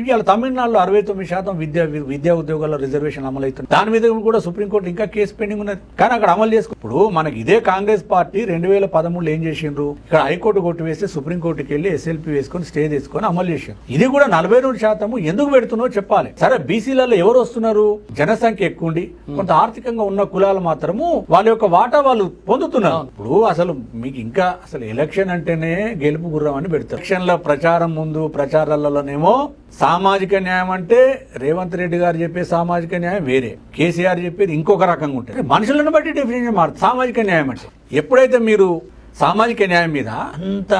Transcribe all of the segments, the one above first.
ఇవాళ తమిళనాడులో అరవై తొమ్మిది శాతం విద్యా విద్యా ఉద్యోగాల్లో రిజర్వేషన్ అమలు అవుతుంది దాని మీద కూడా సుప్రీంకోర్టు ఇంకా కేసు పెండింగ్ ఉన్నది. కానీ అక్కడ అమలు చేసుకో ఇప్పుడు మనకి ఇదే కాంగ్రెస్ పార్టీ రెండు వేల పదమూడులో ఏం చేసిండ్రు? ఇక్కడ హైకోర్టు కొట్టు వేస్తే సుప్రీంకోర్టుకి వెళ్ళి ఎస్ఎల్పి వేసుకొని స్టే తీసుకొని అమలు చేసిండ్రు. ఇది కూడా నలభై రెండు శాతం ఎందుకు పెడుతున్నారో చెప్పాలి. సరే బీసీలలో ఎవరు వస్తున్నారు? జనసంఖ్య ఎక్కువ ఉండి కొంత ఆర్థికంగా ఉన్న కులాలు మాత్రము వాళ్ళ యొక్క వాటా వాళ్ళు పొందుతున్నారు. ఇప్పుడు అసలు మీకు ఇంకా అసలు ఎలక్షన్ అంటేనే గెలుపు గుర్రం అని పెడతారు. ఎలక్షన్ల ప్రచారం ముందు ప్రచారాలలోనేమో సామాజిక న్యాయం అంటే రేవంత్ రెడ్డి గారు చెప్పే సామాజిక న్యాయం వేరే. కేసీఆర్ చెప్పేది ఇంకొక రకంగా ఉంటుంది మనుషులను బట్టి డెఫినేషన్ మారుతుంది. సామాజిక న్యాయం అంటే ఎప్పుడైతే మీరు సామాజిక న్యాయం మీద అంత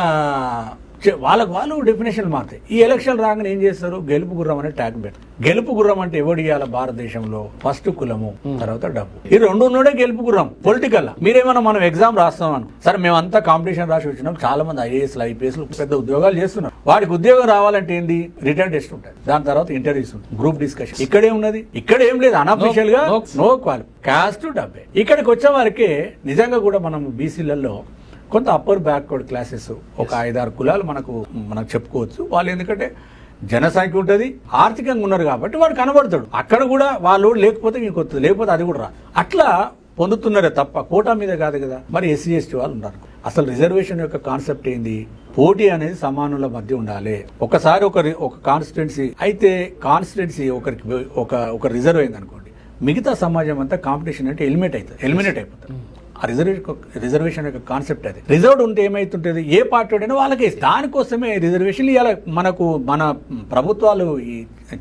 వాళ్ళకు వాళ్ళు డెఫినేషన్ మారుతాయి. ఈ ఎలక్షన్ రాగానే ఏం చేస్తారు? గెలుపు గుర్రం అనే ట్యాగ్ పెడతారు. గెలుపు గుర్రం అంటే ఎవడు ఇవ్వాలి భారతదేశంలో ఫస్ట్ కులము తర్వాత డబ్బు. ఈ రెండు ఉన్నోడే గెలుపు గుర్రం పొలిటికల్ మీరేమన్నా మనం ఎగ్జామ్ రాస్తాం అను సరే మేమంతా కాంపిటీషన్ రాసి వచ్చినాం. చాలా మంది ఐఏఎస్ ఐపీఎస్ పెద్ద ఉద్యోగాలు చేస్తున్నారు. వాడికి ఉద్యోగం రావాలంటే ఏంది? రిటర్న్ టెస్ట్ ఉంటుంది. దాని తర్వాత ఇంటర్వ్యూస్ ఉంటుంది. గ్రూప్ డిస్కషన్ ఇక్కడే ఉన్నది. ఇక్కడ ఏం లేదు. అనఫిషియల్గా. నో క్వాలి కాస్ట్ డబ్బే. ఇక్కడికి వచ్చే వారికి నిజంగా కూడా మనం బీసీలలో కొంత అప్పర్ బ్యాక్వర్డ్ క్లాసెస్ ఒక ఐదారు కులాలు మనకు మనకు చెప్పుకోవచ్చు. వాళ్ళు ఎందుకంటే జనసంఖ్య ఉంటుంది ఆర్థికంగా ఉన్నారు కాబట్టి వాడు కనబడతాడు. అక్కడ కూడా వాళ్ళు లేకపోతే మీకు వస్తుంది లేకపోతే అది కూడా రా అట్లా పొందుతున్నారే తప్ప కోటా మీద కాదు కదా. మరి ఎస్సీ ఎస్టీ వాళ్ళు ఉన్నారు. అసలు రిజర్వేషన్ యొక్క కాన్సెప్ట్ ఏంది? పోటీ అనేది సమానుల మధ్య ఉండాలి. ఒకసారి ఒక ఒక కాన్స్టిట్యున్సీ అయితే కాన్స్టిట్యున్సీ ఒకరికి ఒక ఒక రిజర్వ్ అయింది అనుకోండి మిగతా సమాజం అంతా కాంపిటీషన్ అంటే ఎలిమినేట్ అవుతుంది ఎలిమినేట్ అయిపోతుంది. ఆ రిజర్వేషన్ రిజర్వేషన్ యొక్క కాన్సెప్ట్ అది. రిజర్వ్డ్ ఉంటే ఏమైతుంటుంది? ఏ పార్టీ వాడైనా వాళ్ళకే. దానికోసమే రిజర్వేషన్ ఇవాళ మనకు మన ప్రభుత్వాలు ఈ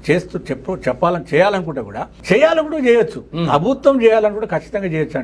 చేస్తూ చెప్పు చెప్పాలని చేయాలనుకుంటే కూడా చేయాలని కూడా చేయొచ్చు. ప్రభుత్వం చేయాలని కూడా ఖచ్చితంగా చేయొచ్చు